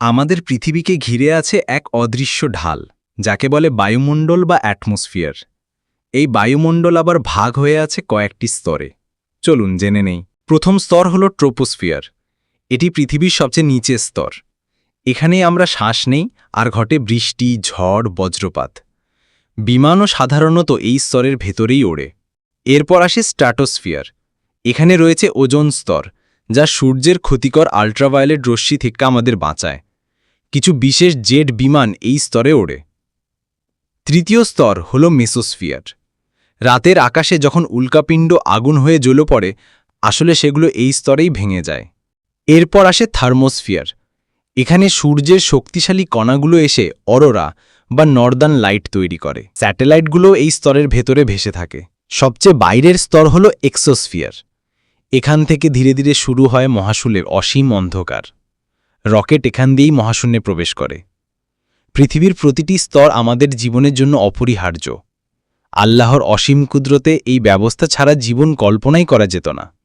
আমাদের পৃথিবীকে ঘিরে আছে এক অদৃশ্য ঢাল, যাকে বলে বায়ুমণ্ডল বা অ্যাটমসফিয়ার। এই বায়ুমণ্ডল আবার ভাগ হয়ে আছে কয়েকটি স্তরে। চলুন জেনে নেই। প্রথম স্তর হল ট্রোপোস্ফিয়ার। এটি পৃথিবীর সবচেয়ে নিচের স্তর। এখানেই আমরা শ্বাস নেই আর ঘটে বৃষ্টি, ঝড়, বজ্রপাত। বিমানও সাধারণত এই স্তরের ভেতরেই ওড়ে। এরপর আসে স্ট্র্যাটোস্ফিয়ার। এখানে রয়েছে ওজোন স্তর, যা সূর্যের ক্ষতিকর আল্ট্রাভায়োলেট রশ্মি থেকে আমাদের বাঁচায়। কিছু বিশেষ জেট বিমান এই স্তরে ওড়ে। তৃতীয় স্তর হল মেসোস্ফিয়ার। রাতের আকাশে যখন উল্কাপিণ্ড আগুন হয়ে জ্বলে পড়ে, আসলে সেগুলো এই স্তরেই ভেঙে যায়। এরপর আসে থার্মোস্ফিয়ার। এখানে সূর্যের শক্তিশালী কণাগুলো এসে অরোরা বা নর্দার্ন লাইট তৈরি করে। স্যাটেলাইটগুলো এই স্তরের ভেতরে ভেসে থাকে। সবচেয়ে বাইরের স্তর হল এক্সোস্ফিয়ার। এখান থেকে ধীরে ধীরে শুরু হয় মহাশূন্যের অসীম অন্ধকার। রকেট এখান দিয়েই মহাশূন্যে প্রবেশ করে। পৃথিবীর প্রতিটি স্তর আমাদের জীবনের জন্য অপরিহার্য। আল্লাহর অসীম কুদরতে এই ব্যবস্থা ছাড়া জীবন কল্পনাই করা যেত না।